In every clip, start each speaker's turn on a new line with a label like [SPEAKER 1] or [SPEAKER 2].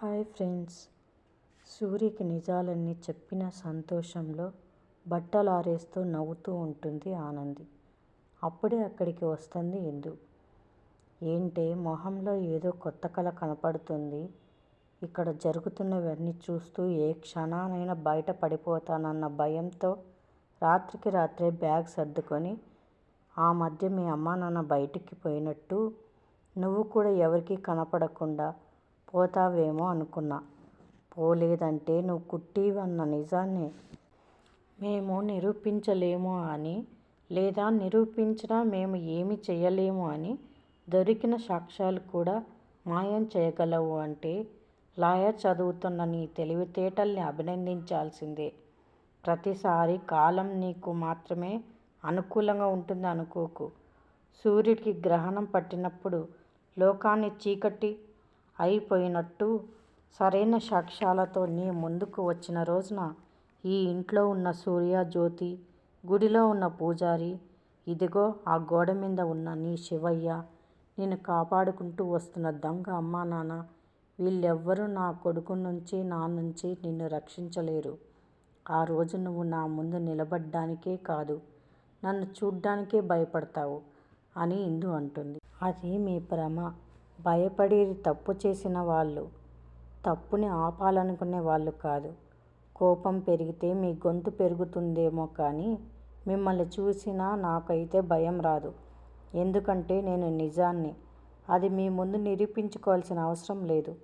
[SPEAKER 1] Hi friends. సూర్యకి నిజాలన్నీ చెప్పిన సంతోషంలో బట్టలు ఆరేస్తూ నవ్వుతూ ఉంటుంది ఆనంది. అప్పుడే అక్కడికి వస్తుంది ఇందు. ఏంటే మొహంలో ఏదో కొత్త కళ కనపడుతుంది. ఇక్కడ జరుగుతున్నవన్నీ చూస్తూ ఏ క్షణానైనా బయట పడిపోతానన్న భయంతో రాత్రికి రాత్రే బ్యాగ్ సర్దుకొని ఆ మధ్య మీ అమ్మా నాన్న బయటికి పోయినట్టు నువ్వు కూడా ఎవరికీ కనపడకుండా పోతావేమో అనుకున్నా. పోలేదంటే నువ్వు కుట్టివన్న నిజాన్ని. మేము నిరూపించలేము అని లేదా నిరూపించినా మేము ఏమి చేయలేము అని దొరికిన సాక్ష్యాలు కూడా మాయం చేయగలవు అంటే లాయర్ చదువుతున్న నీ తెలివితేటల్ని అభినందించాల్సిందే. ప్రతిసారి కాలం నీకు మాత్రమే అనుకూలంగా ఉంటుంది అనుకోకు. సూర్యుడికి గ్రహణం పట్టినప్పుడు లోకాన్ని చీకటి అయిపోయినట్టు సరైన సాక్ష్యాలతో నీ ముందుకు వచ్చిన రోజున ఈ ఇంట్లో ఉన్న సూర్య జ్యోతి గుడిలో ఉన్న పూజారి ఇదిగో ఆ గోడ మీద ఉన్న నీ శివయ్య నేను కాపాడుకుంటూ వస్తున్న దొంగ అమ్మా నాన్న వీళ్ళెవ్వరూ నా కొడుకు నుంచి నా నుంచి నిన్ను రక్షించలేరు. ఆ రోజు నువ్వు నా ముందు నిలబడ్డానికే కాదు నన్ను చూడ్డానికే భయపడతావు అని ఇందు అంటుంది. అది మీ భ్రమ. భయపడి తప్పు చేసిన వాళ్ళు తప్పుని ఆపాలనుకునే వాళ్ళు కాదు. కోపం పెరిగితే మీ గొంతు పెరుగుతుందేమో కానీ మిమ్మల్ని చూసినా నాకైతే భయం రాదు. ఎందుకంటే నేను నిజాన్ని అది మీ ముందు నిరూపించుకోవాల్సిన అవసరం లేదు.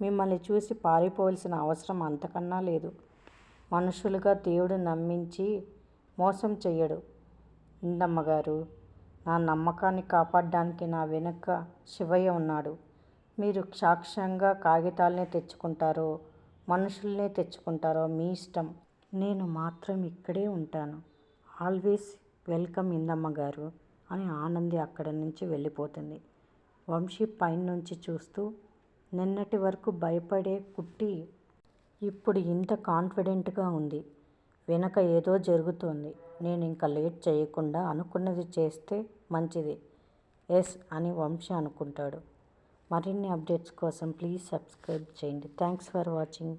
[SPEAKER 1] మిమ్మల్ని చూసి పారిపోవాల్సిన అవసరం అంతకన్నా లేదు. మనుషులుగా దేవుడు నమ్మించి మోసం చెయ్యడు. ఇందమ్మగారు నా నమ్మకాన్ని కాపాడడానికి నా వెనుక శివయ్య ఉన్నాడు. మీరు సాక్ష్యంగా కాగితాలనే తెచ్చుకుంటారో మనుషుల్నే తెచ్చుకుంటారో మీ ఇష్టం. నేను మాత్రం ఇక్కడే ఉంటాను. ఆల్వేస్ వెల్కమ్ ఇందమ్మ గారు అని ఆనంది అక్కడి నుంచి వెళ్ళిపోతుంది. వంశీ పైనుంచి చూస్తూ నిన్నటి వరకు భయపడే కుట్టి ఇప్పుడు ఇంత కాన్ఫిడెంట్గా ఉంది. వెనక ఏదో జరుగుతోంది. నేను ఇంకా లేట్ చేయకుండా అనుకున్నది చేస్తే మంచిది. ఎస్ అని వంశీ అనుకుంటాడు. మరిన్ని అప్డేట్స్ కోసం ప్లీజ్ సబ్స్క్రైబ్ చేయండి. Thanks for watching.